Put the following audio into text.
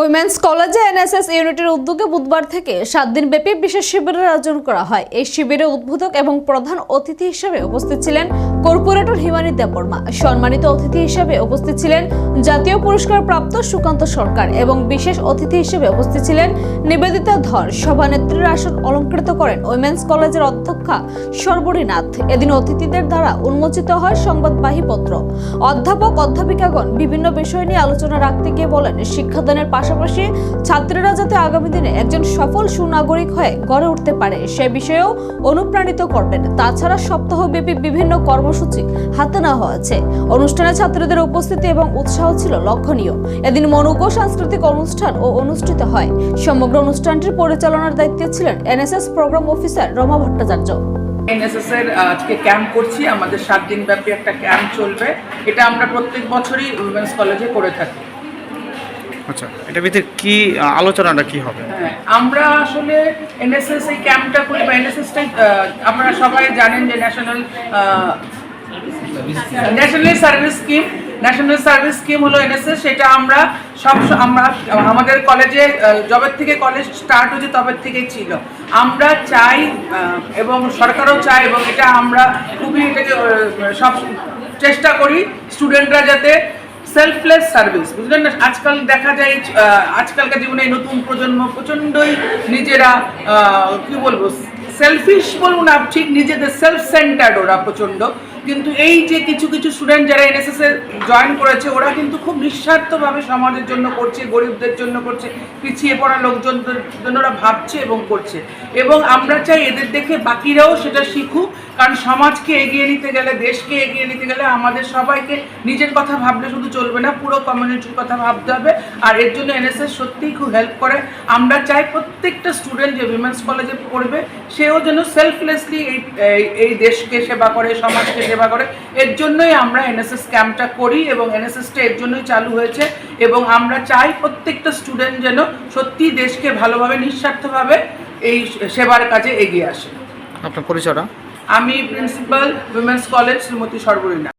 Women's কলেজে NSS ইউনিটের উদ্যোগে বুধবার থেকে সাত দিন ব্যাপী বিশেষ শিবিরের আয়োজন করা হয়। এই শিবিরে উদ্বোধক এবং প্রধান অতিথি হিসেবে উপস্থিত ছিলেন কর্পোরেটর হিমানী দেববর্মা। সম্মানিত অতিথি হিসেবে উপস্থিত ছিলেন জাতীয় পুরস্কার প্রাপ্ত সুকান্ত সরকার এবং বিশেষ অতিথি হিসেবে উপস্থিত ছিলেন নিবেদিতা ধর। সভানেত্রীর আসন অলঙ্কৃত করেন। উইমেন্স কলেজের অধ্যক্ষা সর্বরীনাথ। এদিন অতিথিদের দ্বারা উন্মোচিত হয় সংবাদবাহী পত্র। অধ্যাপক, অধ্যাপিকাগণ বিভিন্ন বিষয় নিয়ে আলোচনা রাখতে গিয়ে বলেন, শিক্ষাদানের পাশাপাশি ছাত্রীরা যাতে আগামী দিনে একজন সফল সুনাগরিক হয়ে গড়ে উঠতে পারে, সে বিষয়েও অনুপ্রাণিত করবেন। তাছাড়া সপ্তাহব্যাপী বিভিন্ন কর্মসূচি হাতে নেওয়া হয়েছে। অনুষ্ঠানে ছাত্রীদের উপস্থিতি এবং উৎসাহ ছিল লক্ষণীয়। এদিন মনোজ্ঞ সাংস্কৃতিক অনুষ্ঠান ও অনুষ্ঠিত হয়। সমগ্র অনুষ্ঠানটির পরিচালনার দায়িত্বে ছিলেন NSS programme officer Rama Bhattacharya. NSS এর আজকে ক্যাম্প করছি। আমাদের সাত দিন ব্যাপী একটা ক্যাম্প চলবে। এটা আমরা প্রত্যেক বছরই উইমেন্স কলেজে করে থাকি। আচ্ছা এটা ভিতরে কি আলোচনাটা কি হবে? হ্যাঁ আমরা আসলে এনএসএস এই ক্যাম্পটা করি বা এনএসএসটাই আপনারা সবাই জানেন যে national national service scheme national service scheme হলো এনএসএস সেটা আমরা সব আমরা, আমাদের কলেজে জবের থেকে কলেজ স্টার্ট হয়েছে তবের থেকেই ছিল। আমরা চাই এবং সরকারও চায়, এবং এটা আমরা খুবই এটাকে সব চেষ্টা করি স্টুডেন্টরা যাতে সেলফলেস সার্ভিস বুঝলেন না? আজকাল দেখা যায় আজকালকার জীবনে নতুন প্রজন্ম প্রচণ্ডই নিজেরা কি বলব সেলফিশ বলব না ঠিক নিজেদের সেলফ সেন্টার্ড ওরা প্রচণ্ড। কিন্তু এই যে কিছু কিছু স্টুডেন্ট যারা এনএসএস এ জয়েন করেছে, ওরা কিন্তু খুব নিঃস্বার্থভাবে সমাজের জন্য করছে, গরিবদের জন্য করছে, পিছিয়ে পড়া লোকজনদের জন্য ওরা ভাবছে এবং করছে। এবং আমরা চাই এদের দেখে বাকিরাও সেটা শিখুক, কারণ সমাজকে এগিয়ে নিতে গেলে, দেশকে এগিয়ে নিতে গেলে আমাদের সবাইকে নিজের কথা ভাবলে শুধু চলবে না, পুরো কমিউনিটির কথা ভাবতে হবে। আর এর জন্য এনএসএস সত্যিই খুব হেল্প করে। আমরা চাই প্রত্যেকটা স্টুডেন্ট যে উইমেন্স কলেজে পড়বে সেও যেন সেলফলেসলি এই এই- দেশকে সেবা করে সমাজকে সেবা করে এর জন্যই আমরা এনএসএস ক্যাম্পটা করি এবং এনএসএসটা এর জন্যই চালু হয়েছে এবং আমরা চাই প্রত্যেকটা স্টুডেন্ট যেন সত্যি দেশকে ভালোভাবে নিঃস্বার্থভাবে এই সেবার কাজে এগিয়ে আসে। আপনার পরিচয়টা? আমি principal women's college Shrimati Sarbarina.